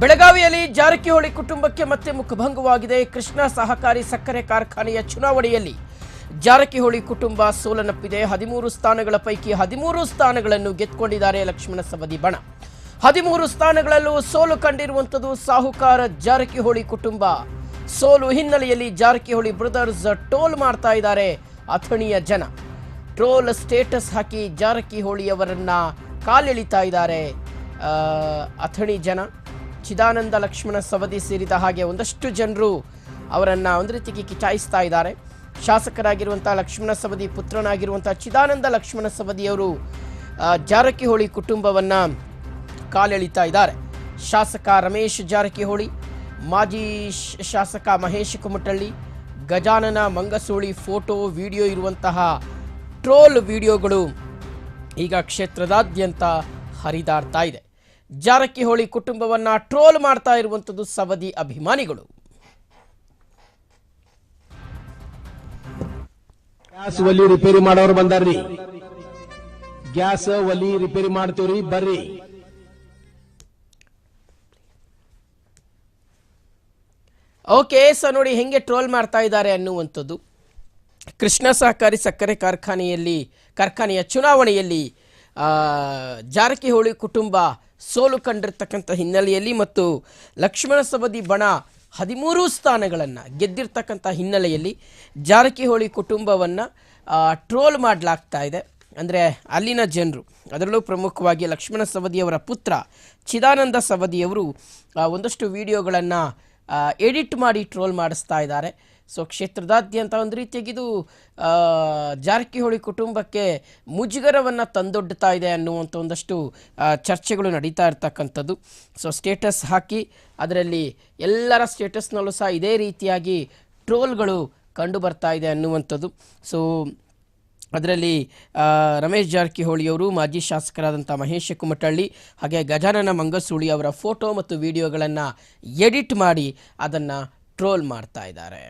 ಬೆಳಗಾವಿಯಲ್ಲಿ ಜಾರಕಿಹೊಳಿ ಕುಟುಂಬಕ್ಕೆ ಮತ್ತೆ ಮುಖಭಂಗವಾಗಿದೆ. ಕೃಷ್ಣ ಸಹಕಾರಿ ಸಕ್ಕರೆ ಕಾರ್ಖಾನೆಯ ಚುನಾವಣೆಯಲ್ಲಿ ಜಾರಕಿಹೊಳಿ ಕುಟುಂಬ ಸೋಲನ್ನಪ್ಪಿದೆ ಹದಿಮೂರು ಸ್ಥಾನಗಳ ಪೈಕಿ ಹದಿಮೂರು ಸ್ಥಾನಗಳನ್ನು ಗೆದ್ದುಕೊಂಡಿದ್ದಾರೆ ಲಕ್ಷ್ಮಣ ಸವದಿ ಬಣ. ಹದಿಮೂರು ಸ್ಥಾನಗಳಲ್ಲೂ ಸೋಲು ಕಂಡಿರುವಂಥದ್ದು ಸಾಹುಕಾರ ಜಾರಕಿಹೊಳಿ ಕುಟುಂಬ. ಸೋಲು ಹಿನ್ನೆಲೆಯಲ್ಲಿ ಜಾರಕಿಹೊಳಿ ಬ್ರದರ್ಸ್ ಟೋಲ್ ಮಾಡ್ತಾ ಇದ್ದಾರೆ ಅಥಣಿಯ ಜನ. ಟ್ರೋಲ್ ಸ್ಟೇಟಸ್ ಹಾಕಿ ಜಾರಕಿಹೊಳಿಯವರನ್ನ ಕಾಲೆಳಿತಾ ಇದ್ದಾರೆ ಅಥಣಿ ಜನ. ಚಿದಾನಂದ ಲಕ್ಷ್ಮಣ ಸವದಿ ಸೇರಿದ ಹಾಗೆ ಒಂದಷ್ಟು ಜನರು ಅವರನ್ನು ಒಂದು ರೀತಿಗೆ ಕಿಚಾಯಿಸ್ತಾ ಇದ್ದಾರೆ. ಶಾಸಕರಾಗಿರುವಂಥ ಲಕ್ಷ್ಮಣ ಸವದಿ ಪುತ್ರನಾಗಿರುವಂಥ ಚಿದಾನಂದ ಲಕ್ಷ್ಮಣ ಸವದಿಯವರು ಜಾರಕಿಹೊಳಿ ಕುಟುಂಬವನ್ನ ಕಾಲೆಳಿತಾ ಇದ್ದಾರೆ. ಶಾಸಕ ರಮೇಶ್ ಜಾರಕಿಹೊಳಿ, ಮಾಜಿ ಶಾಸಕ ಮಹೇಶ್ ಕುಮಟಳ್ಳಿ, ಗಜಾನನ ಮಂಗಸೂಳಿ ಫೋಟೋ, ವಿಡಿಯೋ ಇರುವಂತಹ ಟ್ರೋಲ್ ವಿಡಿಯೋಗಳು ಈಗ ಕ್ಷೇತ್ರದಾದ್ಯಂತ ಹರಿದಾಡ್ತಾ ಇದೆ. ಜಾರಕಿಹೊಳಿ ಕುಟುಂಬವನ್ನ ಟ್ರೋಲ್ ಮಾಡ್ತಾ ಇರುವಂಥದ್ದು ಸವದಿ ಅಭಿಮಾನಿಗಳು. ಗ್ಯಾಸ್ ಒಲಿ ರಿಪೇರಿ ಮಾಡೋರು ಬಂದಾರ್ರಿ. ಗ್ಯಾಸ್ ಒಲಿ ರಿಪೇರಿ ಮಾಡ್ತೀವ್ರಿ ಬರ್ರಿ. ಓಕೆ ಸೊ ನೋಡಿ ಹೆಂಗೆ ಟ್ರೋಲ್ ಮಾಡ್ತಾ ಇದ್ದಾರೆ ಅನ್ನುವಂಥದ್ದು. ಕೃಷ್ಣ ಸಹಕಾರಿ ಸಕ್ಕರೆ ಕಾರ್ಖಾನೆಯಲ್ಲಿ ಕಾರ್ಖಾನೆಯ ಚುನಾವಣೆಯಲ್ಲಿ ಆ, ಜಾರಕಿಹೊಳಿ ಕುಟುಂಬ ಸೋಲು ಕಂಡಿರ್ತಕ್ಕಂಥ ಹಿನ್ನೆಲೆಯಲ್ಲಿ ಮತ್ತು ಲಕ್ಷ್ಮಣ ಸವದಿ ಬಣ ಹದಿಮೂರು ಸ್ಥಾನಗಳನ್ನು ಗೆದ್ದಿರ್ತಕ್ಕಂಥ ಹಿನ್ನೆಲೆಯಲ್ಲಿ ಜಾರಕಿಹೊಳಿ ಕುಟುಂಬವನ್ನು ಟ್ರೋಲ್ ಮಾಡಲಾಗ್ತಾ ಇದೆ. ಅಂದರೆ ಅಲ್ಲಿನ ಜನರು, ಅದರಲ್ಲೂ ಪ್ರಮುಖವಾಗಿ ಲಕ್ಷ್ಮಣ ಸವದಿಯವರ ಪುತ್ರ ಚಿದಾನಂದ ಸವದಿಯವರು ಒಂದಷ್ಟು ವಿಡಿಯೋಗಳನ್ನು ಎಡಿಟ್ ಮಾಡಿ ಟ್ರೋಲ್ ಮಾಡಿಸ್ತಾ ಇದ್ದಾರೆ. ಸೊ ಕ್ಷೇತ್ರದಾದ್ಯಂತ ಒಂದು ರೀತಿಯಾಗಿ ಇದು ಜಾರಕಿಹೊಳಿ ಕುಟುಂಬಕ್ಕೆ ಮುಜುಗರವನ್ನು ತಂದೊಡ್ಡುತ್ತಾ ಇದೆ ಅನ್ನುವಂಥ ಒಂದಷ್ಟು ಚರ್ಚೆಗಳು ನಡೀತಾ ಇರ್ತಕ್ಕಂಥದ್ದು. ಸೊ ಸ್ಟೇಟಸ್ ಹಾಕಿ, ಅದರಲ್ಲಿ ಎಲ್ಲರ ಸ್ಟೇಟಸ್ನಲ್ಲೂ ಸಹ ಇದೇ ರೀತಿಯಾಗಿ ಟ್ರೋಲ್ಗಳು ಕಂಡು ಬರ್ತಾ ಇದೆ ಅನ್ನುವಂಥದ್ದು. ಸೊ ಅದರಲ್ಲಿ ರಮೇಶ್ ಜಾರಕಿಹೊಳಿಯವರು, ಮಾಜಿ ಶಾಸಕರಾದಂಥ ಮಹೇಶ ಕುಮಟಳ್ಳಿ, ಹಾಗೆ ಗಜಾನನ ಮಂಗಸೂಳಿ ಅವರ ಫೋಟೋ ಮತ್ತು ವಿಡಿಯೋಗಳನ್ನು ಎಡಿಟ್ ಮಾಡಿ ಅದನ್ನು ಟ್ರೋಲ್ ಮಾಡ್ತಾ ಇದ್ದಾರೆ.